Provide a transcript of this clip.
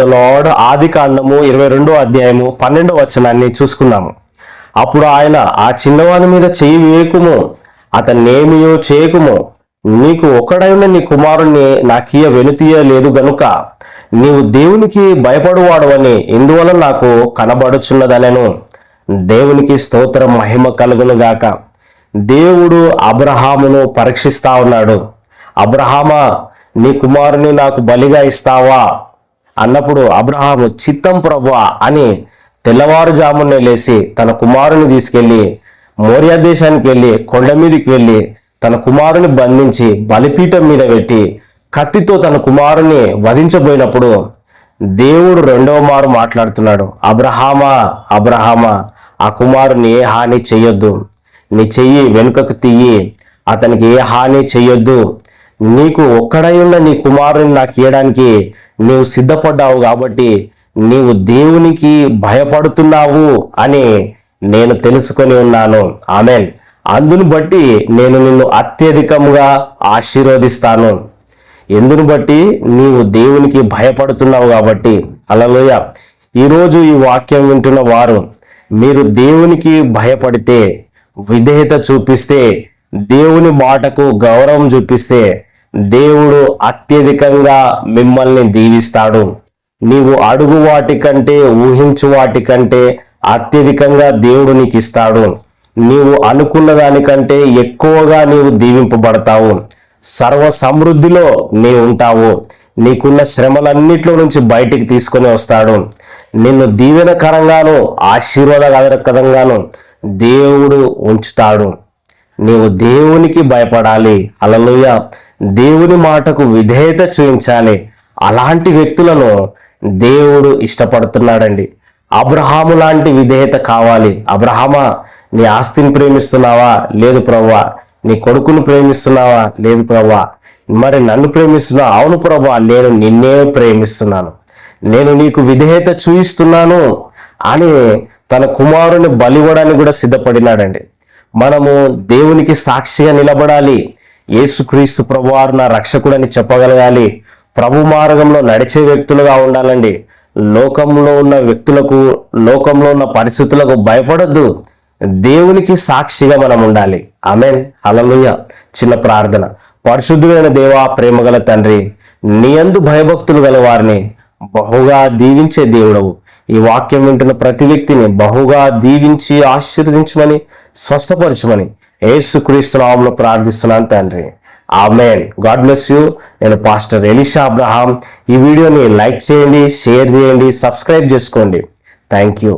Lord ఆది కాండము ఇరవై రెండో అధ్యాయము పన్నెండో వచనాన్ని చూసుకుందాము. అప్పుడు ఆయన ఆ చిన్నవాని మీద చేయి వేయకుము అతన్నేమియో చేయకుము నీకు ఒకడైన నీ కుమారుణ్ణి నాకీయ వెనుతీయ లేదు గనుక నీవు దేవునికి భయపడువాడవని ఇందువల్ల నాకు కనబడుచున్నదనెను. దేవునికి స్తోత్రం మహిమ కలుగును గాక. దేవుడు అబ్రహామును పరీక్షిస్తా ఉన్నాడు. అబ్రహామా నీ కుమారుని నాకు బలిగా ఇస్తావా? అన్నప్పుడు అబ్రహాము చిత్తం ప్రభా అని తెల్లవారుజామునే లేచి తన కుమారుని తీసుకెళ్ళి మోరియా దేశానికి వెళ్ళి కొండ మీదకి వెళ్ళి తన కుమారుని బంధించి బలిపీఠం మీద పెట్టి కత్తితో తన కుమారుని వధించబోయినప్పుడు దేవుడు రెండవ మారు మాట్లాడుతున్నాడు. అబ్రహామా అబ్రహామా ఆ కుమారుని ఏ హాని చెయ్యొద్దు నీ చెయ్యి వెనుకకు తీయి అతనికి ఏ హాని చెయ్యొద్దు నీకు ఒక్కడై ఉన్న నీ కుమారుని నాకు ఇవ్వడానికి నీవు సిద్ధపడ్డావు కాబట్టి నీవు దేవునికి భయపడుతున్నావు అని నేను తెలుసుకొని ఉన్నాను. ఆమెన్. అందును బట్టి నేను నిన్ను అత్యధికంగా ఆశీర్వదిస్తాను. ఎందును బట్టి? నీవు దేవునికి భయపడుతున్నావు కాబట్టి. అలలోయ ఈరోజు ఈ వాక్యం వింటున్న వారు మీరు దేవునికి భయపడితే విధేయత చూపిస్తే దేవుని మాటకు గౌరవం చూపిస్తే దేవుడు అత్యధికంగా మిమ్మల్ని దీవిస్తాడు. నీవు అడుగు వాటి కంటే ఊహించు వాటి కంటే అత్యధికంగా దేవుడు నీకు ఇస్తాడు నీవు అనుకున్న దానికంటే ఎక్కువగా నీవు దీవింపబడతావు. సర్వ సమృద్ధిలో నీవు ఉంటావు. నీకున్న శ్రమలన్నిట్లో నుంచి బయటికి తీసుకొని వస్తాడు. నిన్ను దీవెనకరంగాను ఆశీర్వాదకరంగాను దేవుడు ఉంచుతాడు. నీవు దేవునికి భయపడాలి. అలలుయ దేవుని మాటకు విధేయత చూపించాలి. అలాంటి వ్యక్తులను దేవుడు ఇష్టపడుతున్నాడండి. అబ్రహాము లాంటి విధేయత కావాలి. అబ్రహామా నీ ఆస్తిని ప్రేమిస్తున్నావా? లేదు ప్రవ్వా. నీ కొడుకును ప్రేమిస్తున్నావా? లేదు ప్రవ్వా. మరి నన్ను ప్రేమిస్తున్నావు అవును ప్రభా నేను నిన్నే ప్రేమిస్తున్నాను. నేను నీకు విధేయత చూయిస్తున్నాను అని తన కుమారుని బలివ్వడానికి కూడా సిద్ధపడినాడండి. మనము దేవునికి సాక్షిగా నిలబడాలి. యేసుక్రీస్తు ప్రభువారు నా రక్షకుడని చెప్పగలగాలి. ప్రభు మార్గంలో నడిచే వ్యక్తులుగా ఉండాలండి. లోకంలో ఉన్న వ్యక్తులకు లోకంలో ఉన్న పరిస్థితులకు భయపడద్దు. దేవునికి సాక్షిగా మనం ఉండాలి. ఆమెన్. హల్లెలూయా. చిన్న ప్రార్థన. పరిశుద్ధులైన దేవా ప్రేమగల తండ్రి నీ భయభక్తులు గల వారిని బహుగా దీవించే దేవుడవు. ఈ వాక్యం వింటున్న ప్రతి వ్యక్తిని బహుగా దీవించి ఆశీర్వదించమని స్వస్థపరచమని ఏసుక్రీస్తు నామంలో ప్రార్థిస్తున్నాను తండ్రి. ఆమెన్. God bless you. నేను పాస్టర్ ఎలిషా అబ్రహాం. ఈ వీడియోని లైక్ చేయండి షేర్ చేయండి సబ్స్క్రైబ్ చేసుకోండి. Thank you.